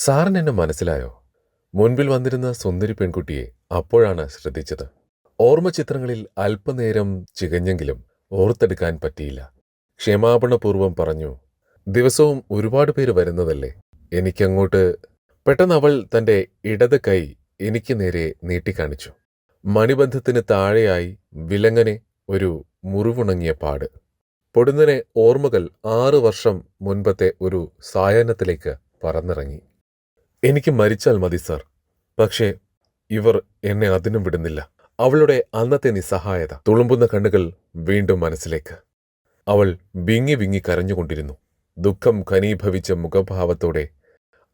സാറിന് എന്നെ മനസ്സിലായോ? മുൻപിൽ വന്നിരുന്ന സുന്ദരി പെൺകുട്ടിയെ അപ്പോഴാണ് ശ്രദ്ധിച്ചത്. ഓർമ്മ ചിത്രങ്ങളിൽ അല്പനേരം ചികഞ്ഞെങ്കിലും ഓർത്തെടുക്കാൻ പറ്റിയില്ല. ക്ഷമാപണപൂർവം പറഞ്ഞു ദിവസവും ഒരുപാട് പേര് വരുന്നതല്ലേ? എനിക്കങ്ങോട്ട് പെട്ടെന്ന് അവൾ തന്റെ ഇടത് കൈ എനിക്ക് നേരെ നീട്ടിക്കാണിച്ചു. മണിബന്ധത്തിന് താഴെയായി വിലങ്ങനെ ഒരു മുറിവുണങ്ങിയ പാട്. പൊടുന്നനെ ഓർമ്മകൾ ആറു വർഷം മുൻപത്തെ ഒരു സായാഹ്നത്തിലേക്ക് പറന്നിറങ്ങി. എനിക്ക് മരിച്ചാൽ മതി സാർ. പക്ഷേ ഇവർ എന്നെ അതിനും വിടുന്നില്ല. അവളുടെ അന്നത്തെ നിസ്സഹായത തുളുമ്പുന്ന കണ്ണുകൾ വീണ്ടും മനസ്സിലേക്ക്. അവൾ വിങ്ങി വിങ്ങി കരഞ്ഞുകൊണ്ടിരുന്നു. ദുഃഖം ഖനീഭവിച്ച മുഖഭാവത്തോടെ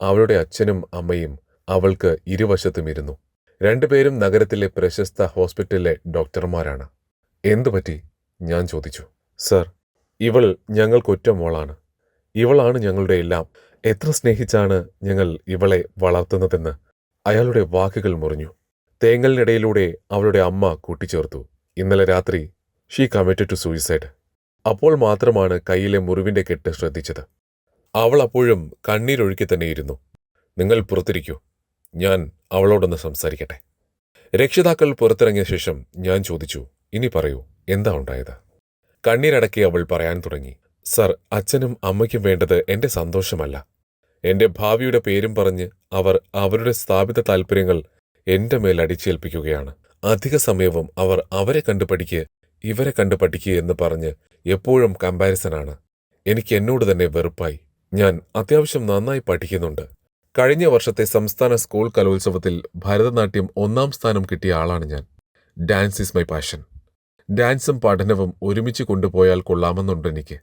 അവളുടെ അച്ഛനും അമ്മയും അവൾക്ക് ഇരുവശത്തും ഇരുന്നു. രണ്ടുപേരും നഗരത്തിലെ പ്രശസ്ത ഹോസ്പിറ്റലിലെ ഡോക്ടർമാരാണ്. എന്തുപറ്റി ഞാൻ ചോദിച്ചു. സർ ഇവൾ ഞങ്ങൾക്കൊറ്റ മോളാണ്. ഇവളാണ് ഞങ്ങളുടെ എല്ലാം. എത്ര സ്നേഹിച്ചാണ് ഞങ്ങൾ ഇവളെ വളർത്തുന്നതെന്ന് അയാളുടെ വാക്കുകൾ മുറിഞ്ഞു. തേങ്ങലിനിടയിലൂടെ അവളുടെ അമ്മ കൂട്ടിച്ചേർത്തു. ഇന്നലെ രാത്രി ഷീ കമ്മിറ്റഡ് ടു സൂയിസൈഡ് അപ്പോൾ മാത്രമാണ് കയ്യിലെ മുറിവിന്റെ കെട്ട് ശ്രദ്ധിച്ചത്. അവൾ അപ്പോഴും കണ്ണീരൊഴുക്കി തന്നെയിരുന്നു. നിങ്ങൾ പുറത്തിരിക്കൂ. ഞാൻ അവളോടൊന്ന് സംസാരിക്കട്ടെ. രക്ഷിതാക്കൾ പുറത്തിറങ്ങിയ ശേഷം ഞാൻ ചോദിച്ചു ഇനി പറയൂ എന്താ ഉണ്ടായത്? കണ്ണീരടക്കി അവൾ പറയാൻ തുടങ്ങി സർ അച്ഛനും അമ്മയ്ക്കും വേണ്ടത് എന്റെ സന്തോഷമല്ല. എന്റെ ഭാവിയുടെ പേരും പറഞ്ഞ് അവർ അവരുടെ സ്ഥാപിത താൽപ്പര്യങ്ങൾ എന്റെ മേൽ അടിച്ചേൽപ്പിക്കുകയാണ്. അധിക സമയവും അവർ അവരെ കണ്ടു പഠിക്കുക ഇവരെ കണ്ടു പഠിക്കുക എന്ന് പറഞ്ഞ് എപ്പോഴും കമ്പാരിസനാണ്. എനിക്ക് എന്നോട് തന്നെ വെറുപ്പായി. ഞാൻ അത്യാവശ്യം നന്നായി പഠിക്കുന്നുണ്ട്. കഴിഞ്ഞ വർഷത്തെ സംസ്ഥാന സ്കൂൾ കലോത്സവത്തിൽ ഭരതനാട്യം ഒന്നാം സ്ഥാനം കിട്ടിയ ആളാണ് ഞാൻ. Dance is my passion. ഡാൻസും പഠനവും ഒരുമിച്ച് കൊണ്ടുപോയാൽ കൊള്ളാമെന്നുണ്ട് എനിക്ക്.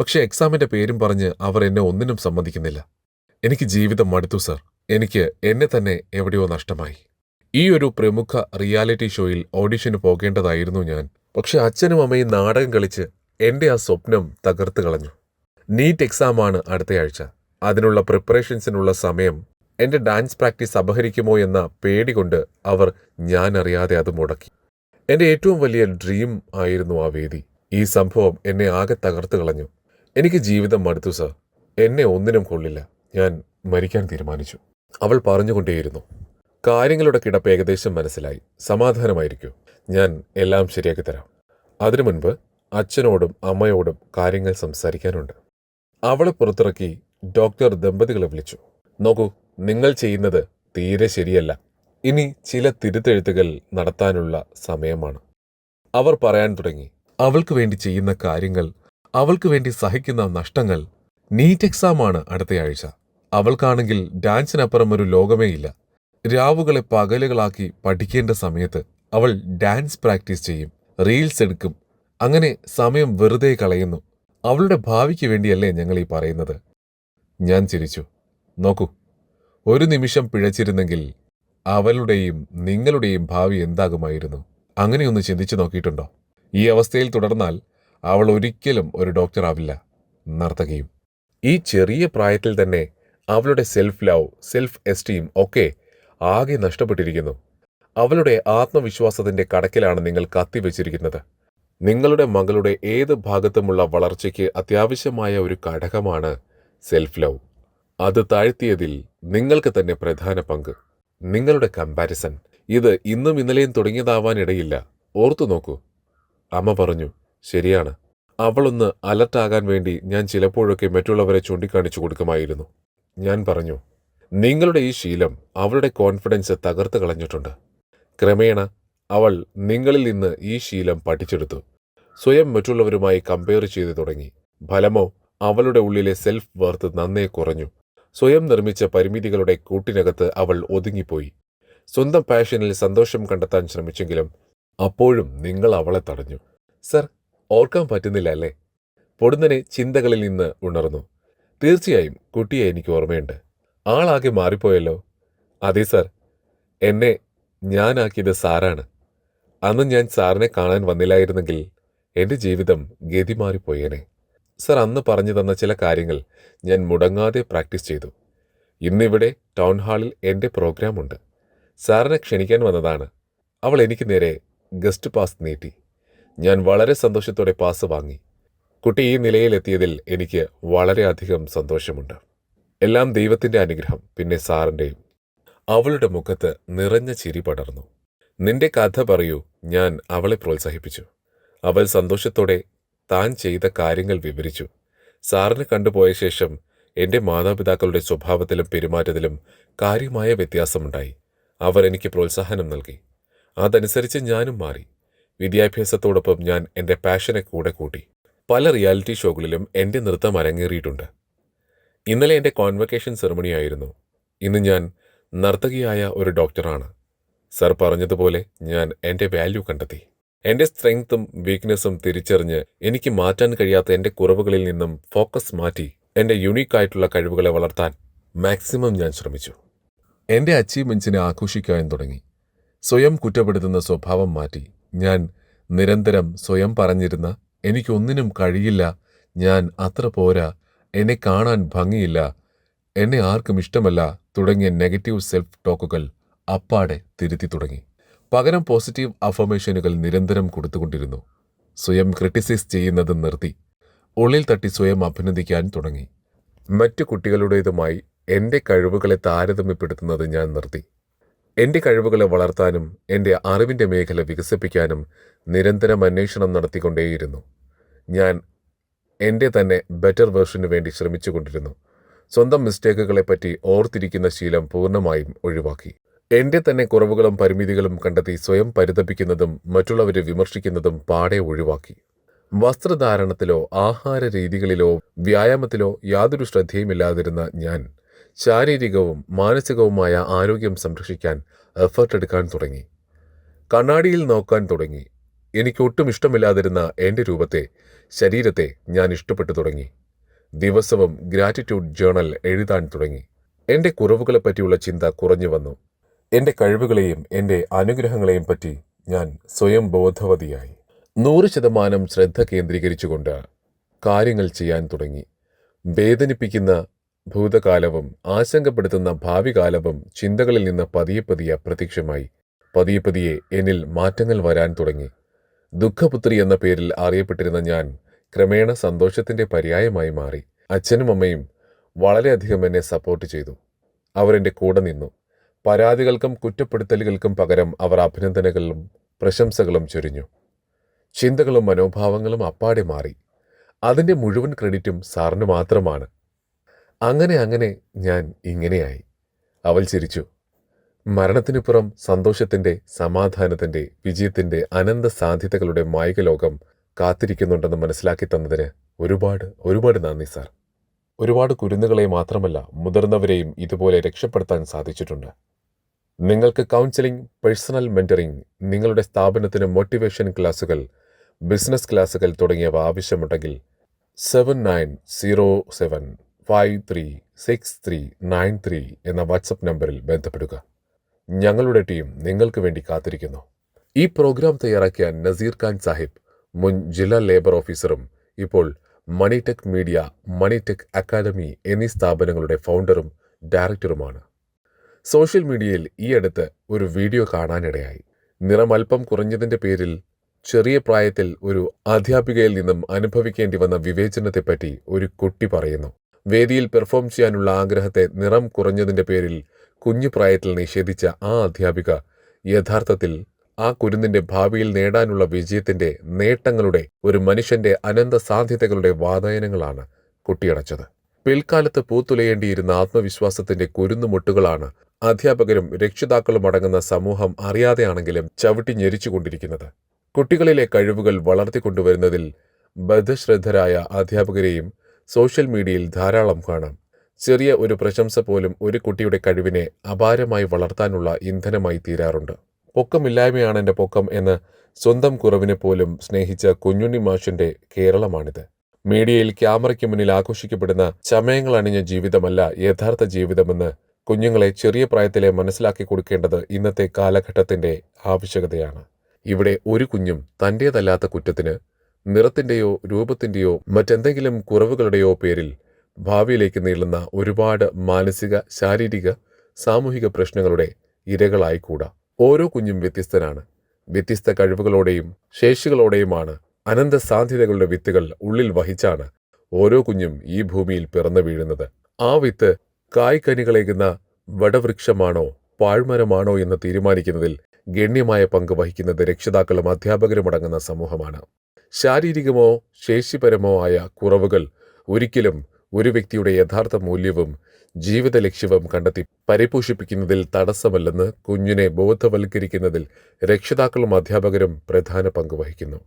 പക്ഷേ എക്സാമിന്റെ പേരും പറഞ്ഞ് അവർ എന്നെ ഒന്നിനും സമ്മതിക്കുന്നില്ല. എനിക്ക് ജീവിതം മടുത്തു സർ. എനിക്ക് എന്നെ തന്നെ എവിടെയോ നഷ്ടമായി. ഈ ഒരു പ്രമുഖ റിയാലിറ്റി ഷോയിൽ ഓഡിഷന് പോകേണ്ടതായിരുന്നു ഞാൻ. പക്ഷെ അച്ഛനും അമ്മയും നാടകം കളിച്ച് എന്റെ ആ സ്വപ്നം തകർത്ത് കളഞ്ഞു. നീറ്റ് എക്സാമാണ് അടുത്തയാഴ്ച അതിനുള്ള പ്രിപ്പറേഷൻസിനുള്ള സമയം എന്റെ ഡാൻസ് പ്രാക്ടീസ് അപഹരിക്കുമോ എന്ന പേടി കൊണ്ട് അവർ ഞാൻ അറിയാതെ അത് മുടക്കി. എന്റെ ഏറ്റവും വലിയ ഡ്രീം ആയിരുന്നു ആ വേദി. ഈ സംഭവം എന്നെ ആകെ തകർത്ത് കളഞ്ഞു. എനിക്ക് ജീവിതം മടുത്തു സർ. എന്നെ ഒന്നിനും കൊള്ളില്ല. ഞാൻ മരിക്കാൻ തീരുമാനിച്ചു. അവൾ പറഞ്ഞുകൊണ്ടേയിരുന്നു. കാര്യങ്ങളുടെ കിടപ്പ് ഏകദേശം മനസ്സിലായി. സമാധാനമായിരിക്കൂ. ഞാൻ എല്ലാം ശരിയാക്കി തരാം. അതിനു മുൻപ് അച്ഛനോടും അമ്മയോടും കാര്യങ്ങൾ സംസാരിക്കാനുണ്ട്. അവളെ പുറത്തിറക്കി ഡോക്ടർ ദമ്പതികളെ വിളിച്ചു. നോക്കൂ നിങ്ങൾ ചെയ്യുന്നത് തീരെ ശരിയല്ല. ഇനി ചില തിരുത്തെഴുത്തുകൾ നടത്താനുള്ള സമയമാണ്. അവർ പറയാൻ തുടങ്ങി. അവൾക്ക് വേണ്ടി ചെയ്യുന്ന കാര്യങ്ങൾ അവൾക്ക് വേണ്ടി സഹിക്കുന്ന നഷ്ടങ്ങൾ നീറ്റ് എക്സാമാണ് അടുത്തയാഴ്ച. അവൾക്കാണെങ്കിൽ ഡാൻസിനപ്പുറം ഒരു ലോകമേയില്ല രാവുകളെ പകലുകളാക്കി പഠിക്കേണ്ട സമയത്ത് അവൾ ഡാൻസ് പ്രാക്ടീസ് ചെയ്യും റീൽസ് എടുക്കും അങ്ങനെ സമയം വെറുതെ കളയുന്നു. അവളുടെ ഭാവിക്ക് വേണ്ടിയല്ലേ ഞങ്ങൾ ഈ പറയുന്നത്. ഞാൻ ചിരിച്ചു. നോക്കൂ ഒരു നിമിഷം പിഴച്ചിരുന്നെങ്കിൽ അവളുടെയും നിങ്ങളുടെയും ഭാവി എന്താകുമായിരുന്നു? അങ്ങനെയൊന്ന് ചിന്തിച്ചു നോക്കിയിട്ടുണ്ടോ? ഈ അവസ്ഥയിൽ തുടർന്നാൽ അവൾ ഒരിക്കലും ഒരു ഡോക്ടറാവില്ല നർത്തകിയും. ഈ ചെറിയ പ്രായത്തിൽ തന്നെ അവളുടെ സെൽഫ് ലവ് സെൽഫ് എസ്റ്റീം ഒക്കെ ആകെ നഷ്ടപ്പെട്ടിരിക്കുന്നു. അവളുടെ ആത്മവിശ്വാസത്തിന്റെ കടക്കിലാണ് നിങ്ങൾ കത്തിവെച്ചിരിക്കുന്നത് നിങ്ങളുടെ മകളുടെ ഏത് ഭാഗത്തുമുള്ള വളർച്ചയ്ക്ക് അത്യാവശ്യമായ ഒരു ഘടകമാണ് സെൽഫ് ലവ് അത് താഴ്ത്തിയതിൽ നിങ്ങൾക്ക് തന്നെ പ്രധാന പങ്ക്. നിങ്ങളുടെ കമ്പാരിസൺ ഇത് ഇന്നും ഇന്നലെയും തുടങ്ങിയതാവാനിടയില്ല. ഓർത്തു നോക്കൂ. അമ്മ പറഞ്ഞു ശരിയാണ്. അവളൊന്ന് അലർട്ടാകാൻ വേണ്ടി ഞാൻ ചിലപ്പോഴൊക്കെ മറ്റുള്ളവരെ ചൂണ്ടിക്കാണിച്ചു കൊടുക്കുമായിരുന്നു. ഞാൻ പറഞ്ഞു നിങ്ങളുടെ ഈ ശീലം അവളുടെ കോൺഫിഡൻസ് തകർത്ത് കളഞ്ഞിട്ടുണ്ട്. ക്രമേണ അവൾ നിങ്ങളിൽ നിന്ന് ഈ ശീലം പഠിച്ചെടുത്തു. സ്വയം മറ്റുള്ളവരുമായി കമ്പയർ ചെയ്തു തുടങ്ങി. ഫലമോ അവളുടെ ഉള്ളിലെ സെൽഫ് വർത്ത് നന്നേ കുറഞ്ഞു. സ്വയം നിർമ്മിച്ച പരിമിതികളുടെ കൂട്ടിനകത്ത് അവൾ ഒതുങ്ങിപ്പോയി. സ്വന്തം പാഷനിൽ സന്തോഷം കണ്ടെത്താൻ ശ്രമിച്ചെങ്കിലും അപ്പോഴും നിങ്ങൾ അവളെ തടഞ്ഞു. സർ ഓർക്കാൻ പറ്റുന്നില്ല അല്ലേ? പൊടുന്നനെ ചിന്തകളിൽ നിന്ന് ഉണർന്നു. തീർച്ചയായും കുട്ടിയെ എനിക്ക് ഓർമ്മയുണ്ട്. ആളാകെ മാറിപ്പോയല്ലോ. അതെ സർ. എന്നെ ഞാനാക്കിയത് സാറാണ്. അന്ന് ഞാൻ സാറിനെ കാണാൻ വന്നില്ലായിരുന്നെങ്കിൽ എന്റെ ജീവിതം ഗതി മാറിപ്പോയേനെ സർ അന്ന് പറഞ്ഞു തന്ന ചില കാര്യങ്ങൾ ഞാൻ മുടങ്ങാതെ പ്രാക്ടീസ് ചെയ്തു. ഇന്നിവിടെ ടൗൺ ഹാളിൽ എന്റെ പ്രോഗ്രാമുണ്ട്. സാറിനെ ക്ഷണിക്കാൻ വന്നതാണ്. അവൾ എനിക്ക് നേരെ ഗസ്റ്റ് പാസ് നീട്ടി. ഞാൻ വളരെ സന്തോഷത്തോടെ പാസ് വാങ്ങി. കുട്ടി ഈ നിലയിലെത്തിയതിൽ എനിക്ക് വളരെയധികം സന്തോഷമുണ്ട്. എല്ലാം ദൈവത്തിന്റെ അനുഗ്രഹം പിന്നെ സാറിന്റെയും അവളുടെ മുഖത്ത് നിറഞ്ഞ ചിരി പടർന്നു. നിന്റെ കഥ പറയൂ ഞാൻ അവളെ പ്രോത്സാഹിപ്പിച്ചു. അവൾ സന്തോഷത്തോടെ താൻ ചെയ്ത കാര്യങ്ങൾ വിവരിച്ചു. സാറിനെ കണ്ടുപോയ ശേഷം എന്റെ മാതാപിതാക്കളുടെ സ്വഭാവത്തിലും പെരുമാറ്റത്തിലും കാര്യമായ വ്യത്യാസമുണ്ടായി. അവർ എനിക്ക് പ്രോത്സാഹനം നൽകി. അതനുസരിച്ച് ഞാനും മാറി. വിദ്യാഭ്യാസത്തോടൊപ്പം ഞാൻ എന്റെ പാഷനെ കൂടെ കൂട്ടി. പല റിയാലിറ്റി ഷോകളിലും എന്റെ നൃത്തം അരങ്ങേറിയിട്ടുണ്ട്. ഇന്നലെ എന്റെ കോൺവക്കേഷൻ സെറമണി ആയിരുന്നു. ഇന്ന് ഞാൻ നർത്തകിയായ ഒരു ഡോക്ടറാണ്. സർ പറഞ്ഞതുപോലെ ഞാൻ എന്റെ വാല്യൂ കണ്ടെത്തി. എന്റെ സ്ട്രെങ്ത്തും വീക്ക്നെസ്സും തിരിച്ചറിഞ്ഞ് എനിക്ക് മാറ്റാൻ കഴിയാത്ത എന്റെ കുറവുകളിൽ നിന്നും ഫോക്കസ് മാറ്റി എന്റെ യുണീക്ക് ആയിട്ടുള്ള കഴിവുകളെ വളർത്താൻ മാക്സിമം ഞാൻ ശ്രമിച്ചു. എന്റെ അച്ചീവ്മെൻസിനെ ആഘോഷിക്കാൻ തുടങ്ങി. സ്വയം കുറ്റപ്പെടുത്തുന്ന സ്വഭാവം മാറ്റി ഞാൻ നിരന്തരം സ്വയം പറഞ്ഞിരുന്ന എനിക്കൊന്നിനും കഴിയില്ല. ഞാൻ അത്ര പോരാ. എന്നെ കാണാൻ ഭംഗിയില്ല. എന്നെ ആർക്കും ഇഷ്ടമല്ല തുടങ്ങിയ നെഗറ്റീവ് സെൽഫ് ടോക്കുകൾ അപ്പാടെ തിരുത്തി തുടങ്ങി. പകരം പോസിറ്റീവ് അഫർമേഷനുകൾ നിരന്തരം കൊടുത്തുകൊണ്ടിരുന്നു. സ്വയം ക്രിട്ടിസൈസ് ചെയ്യുന്നത് നിർത്തി. ഉള്ളിൽ തട്ടി സ്വയം അഭിനന്ദിക്കാൻ തുടങ്ങി. മറ്റു കുട്ടികളുടേതുമായി എന്റെ കഴിവുകളെ താരതമ്യപ്പെടുത്തുന്നത് ഞാൻ നിർത്തി. എന്റെ കഴിവുകളെ വളർത്താനും എന്റെ അറിവിന്റെ മേഖല വികസിപ്പിക്കാനും നിരന്തരം അന്വേഷണം നടത്തിക്കൊണ്ടേയിരുന്നു. ഞാൻ എന്റെ തന്നെ ബെറ്റർ വേർഷനു വേണ്ടി ശ്രമിച്ചുകൊണ്ടിരുന്നു സ്വന്തം മിസ്റ്റേക്കുകളെപ്പറ്റി ഓർത്തിരിക്കുന്ന ശീലം പൂർണമായും ഒഴിവാക്കി. എന്റെ തന്നെ കുറവുകളും പരിമിതികളും കണ്ടെത്തി സ്വയം പരിതപിക്കുന്നതും മറ്റുള്ളവരെ വിമർശിക്കുന്നതും പാടെ ഒഴിവാക്കി. വസ്ത്രധാരണത്തിലോ ആഹാര രീതികളിലോ വ്യായാമത്തിലോ യാതൊരു ശ്രദ്ധയുമില്ലാതിരുന്ന ഞാൻ ശാരീരികവും മാനസികവുമായ ആരോഗ്യം സംരക്ഷിക്കാൻ എഫർട്ട് എടുക്കാൻ തുടങ്ങി. കണ്ണാടിയിൽ നോക്കാൻ തുടങ്ങി. എനിക്ക് ഒട്ടും ഇഷ്ടമില്ലാതിരുന്ന എന്റെ രൂപത്തെ ശരീരത്തെ ഞാൻ ഇഷ്ടപ്പെട്ടു തുടങ്ങി. ദിവസവും ഗ്രാറ്റിറ്റ്യൂഡ് ജേണൽ എഴുതാൻ തുടങ്ങി. എന്റെ കുറവുകളെപ്പറ്റിയുള്ള ചിന്ത കുറഞ്ഞു വന്നു. എന്റെ കഴിവുകളെയും എന്റെ അനുഗ്രഹങ്ങളെയും പറ്റി ഞാൻ സ്വയം ബോധവതിയായി. നൂറ് ശതമാനം ശ്രദ്ധ കേന്ദ്രീകരിച്ചുകൊണ്ട് കാര്യങ്ങൾ ചെയ്യാൻ തുടങ്ങി. വേദനിപ്പിക്കുന്ന ഭൂതകാലവും ആശങ്കപ്പെടുത്തുന്ന ഭാവി കാലവും ചിന്തകളിൽ നിന്ന് പതിയെ പതിയെ അപ്രത്യക്ഷമായി പതിയെ പതിയെ എന്നിൽ മാറ്റങ്ങൾ വരാൻ തുടങ്ങി. ദുഃഖപുത്രി എന്ന പേരിൽ അറിയപ്പെട്ടിരുന്ന ഞാൻ ക്രമേണ സന്തോഷത്തിന്റെ പര്യായമായി മാറി. അച്ഛനും അമ്മയും വളരെയധികം എന്നെ സപ്പോർട്ട് ചെയ്തു. അവരെന്റെ കൂടെ നിന്നു. പരാതികൾക്കും കുറ്റപ്പെടുത്തലുകൾക്കും പകരം അവർ അഭിനന്ദനങ്ങളും പ്രശംസകളും ചൊരിഞ്ഞു. ചിന്തകളും മനോഭാവങ്ങളും അപ്പാടെ മാറി. അതിന്റെ മുഴുവൻ ക്രെഡിറ്റും സാറിന് മാത്രമാണ്. അങ്ങനെ അങ്ങനെ ഞാൻ ഇങ്ങനെയായി. അവൾ ചിരിച്ചു. മരണത്തിനുപുറം സന്തോഷത്തിന്റെ സമാധാനത്തിന്റെ വിജയത്തിന്റെ അനന്ത സാധ്യതകളുടെ മായിക ലോകം കാത്തിരിക്കുന്നുണ്ടെന്ന് മനസ്സിലാക്കി തന്നതിന് ഒരുപാട് ഒരുപാട് നന്ദി സാർ. ഒരുപാട് കുരുന്നുകളെ മാത്രമല്ല മുതിർന്നവരെയും ഇതുപോലെ രക്ഷപ്പെടുത്താൻ സാധിച്ചിട്ടുണ്ട്. നിങ്ങൾക്ക് കൗൺസിലിംഗ് പേഴ്സണൽ മെന്ററിംഗ് നിങ്ങളുടെ സ്ഥാപനത്തിന് മോട്ടിവേഷൻ ക്ലാസുകൾ ബിസിനസ് ക്ലാസുകൾ തുടങ്ങിയവ ആവശ്യമുണ്ടെങ്കിൽ seven nine zero seven five three six three nine three എന്ന വാട്സപ്പ് നമ്പറിൽ ബന്ധപ്പെടുക. ഞങ്ങളുടെ ടീം നിങ്ങൾക്ക് വേണ്ടി കാത്തിരിക്കുന്നു. ഈ പ്രോഗ്രാം തയ്യാറാക്കിയ നസീർ ഖാൻ സാഹിബ് മുൻ ജില്ലാ ലേബർ ഓഫീസറും ഇപ്പോൾ മണിടെക് മീഡിയ മണിടെക് അക്കാദമി എന്നീ സ്ഥാപനങ്ങളുടെ ഫൗണ്ടറും ഡയറക്ടറുമാണ് സോഷ്യൽ മീഡിയയിൽ ഈ അടുത്ത് ഒരു വീഡിയോ കാണാനിടയായി. നിറം അല്പം കുറഞ്ഞതിന്റെ പേരിൽ ചെറിയ പ്രായത്തിൽ ഒരു അധ്യാപികയിൽ നിന്നും അനുഭവിക്കേണ്ടി വന്ന വിവേചനത്തെപ്പറ്റി ഒരു കുട്ടി പറയുന്നു. വേദിയിൽ പെർഫോം ചെയ്യാനുള്ള ആഗ്രഹത്തെ നിറം കുറഞ്ഞതിന്റെ പേരിൽ കുഞ്ഞു പ്രായത്തിൽ നിഷേധിച്ച ആ അധ്യാപിക യഥാർത്ഥത്തിൽ ആ കുരുന്നിന്റെ ഭാവിയിൽ നേടാനുള്ള വിജയത്തിന്റെ നേട്ടങ്ങളുടെ ഒരു മനുഷ്യന്റെ അനന്ത സാധ്യതകളുടെ വാതായനങ്ങളാണ് കുട്ടിയടച്ചത്. പിൽക്കാലത്ത് പൂത്തുലയേണ്ടിയിരുന്ന ആത്മവിശ്വാസത്തിന്റെ കുരുന്നുമുട്ടുകളാണ് അധ്യാപകരും രക്ഷിതാക്കളും അടങ്ങുന്ന സമൂഹം അറിയാതെയാണെങ്കിലും ചവിട്ടി ഞെരിച്ചുകൊണ്ടിരിക്കുന്നത്. കുട്ടികളിലെ കഴിവുകൾ വളർത്തിക്കൊണ്ടുവരുന്നതിൽ ബദ്ധശ്രദ്ധരായ അധ്യാപകരെയും സോഷ്യൽ മീഡിയയിൽ ധാരാളം കാണാം. ചെറിയ ഒരു പ്രശംസ പോലും ഒരു കുട്ടിയുടെ കഴിവിനെ അപാരമായി വളർത്താനുള്ള ഇന്ധനമായി തീരാറുണ്ട്. പൊക്കമില്ലായ്മയാണ് എന്റെ പൊക്കം എന്ന് സ്വന്തം കുറവിനെ പോലും സ്നേഹിച്ച കുഞ്ഞുണ്ണി മാഷിന്റെ കേരളമാണിത്. മീഡിയയിൽ ക്യാമറയ്ക്ക് മുന്നിൽ ആഘോഷിക്കപ്പെടുന്ന ചമയങ്ങൾ അണിഞ്ഞ ജീവിതമല്ല യഥാർത്ഥ ജീവിതമെന്ന് കുഞ്ഞുങ്ങളെ ചെറിയ പ്രായത്തിലെ മനസ്സിലാക്കി കൊടുക്കേണ്ടത് ഇന്നത്തെ കാലഘട്ടത്തിന്റെ ആവശ്യകതയാണ്. ഇവിടെ ഒരു കുഞ്ഞും തന്റേതല്ലാത്ത കുറ്റത്തിന് നിറത്തിന്റെയോ രൂപത്തിന്റെയോ മറ്റെന്തെങ്കിലും കുറവുകളുടെയോ പേരിൽ ഭാവിയിലേക്ക് നീളുന്ന ഒരുപാട് മാനസിക ശാരീരിക സാമൂഹിക പ്രശ്നങ്ങളുടെ ഇരകളായിക്കൂടാ. ഓരോ കുഞ്ഞും വ്യത്യസ്തനാണ്. വ്യത്യസ്ത കഴിവുകളോടെയും ശേഷികളോടെയുമാണ് അനന്ത സാധ്യതകളുടെ വിത്തുകൾ ഉള്ളിൽ വഹിച്ചാണ് ഓരോ കുഞ്ഞും ഈ ഭൂമിയിൽ പിറന്നു വീഴുന്നത്. ആ വിത്ത് കായ്ക്കനികളേകുന്ന വടവൃക്ഷമാണോ പാഴ്മരമാണോ എന്ന് തീരുമാനിക്കുന്നതിൽ ഗണ്യമായ പങ്ക് വഹിക്കുന്നത് രക്ഷിതാക്കളും അധ്യാപകരും അടങ്ങുന്ന സമൂഹമാണ്. ശാരീരികമോ ശേഷിപരമോ ആയ കുറവുകൾ ഒരിക്കലും ഒരു വ്യക്തിയുടെ യഥാർത്ഥ മൂല്യവും ജീവിത ലക്ഷ്യവും കണ്ടെത്തി പരിപോഷിപ്പിക്കുന്നതിൽ തടസ്സമല്ലെന്ന് കുഞ്ഞിനെ ബോധവൽക്കരിക്കുന്നതിൽ രക്ഷിതാക്കളും അധ്യാപകരും പ്രധാന പങ്ക് വഹിക്കുന്നു.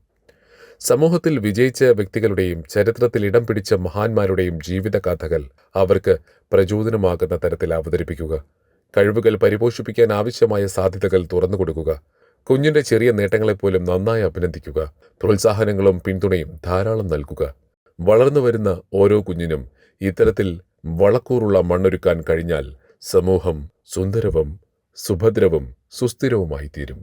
സമൂഹത്തിൽ വിജയിച്ച വ്യക്തികളുടെയും ചരിത്രത്തിൽ ഇടം പിടിച്ച മഹാന്മാരുടെയും ജീവിതകഥകൾ അവർക്ക് പ്രചോദനമാകുന്ന തരത്തിൽ അവതരിപ്പിക്കുക. കഴിവുകൾ പരിപോഷിപ്പിക്കാൻ ആവശ്യമായ സാധ്യതകൾ തുറന്നുകൊടുക്കുക. കുഞ്ഞിന്റെ ചെറിയ നേട്ടങ്ങളെപ്പോലും നന്നായി അഭിനന്ദിക്കുക. പ്രോത്സാഹനങ്ങളും പിന്തുണയും ധാരാളം നൽകുക. വളർന്നു വരുന്ന ഓരോ കുഞ്ഞിനും ഇത്തരത്തിൽ വളക്കൂറുള്ള മണ്ണൊരുക്കാൻ കഴിഞ്ഞാൽ സമൂഹം സുന്ദരവും സുഭദ്രവും സുസ്ഥിരവുമായി തീരും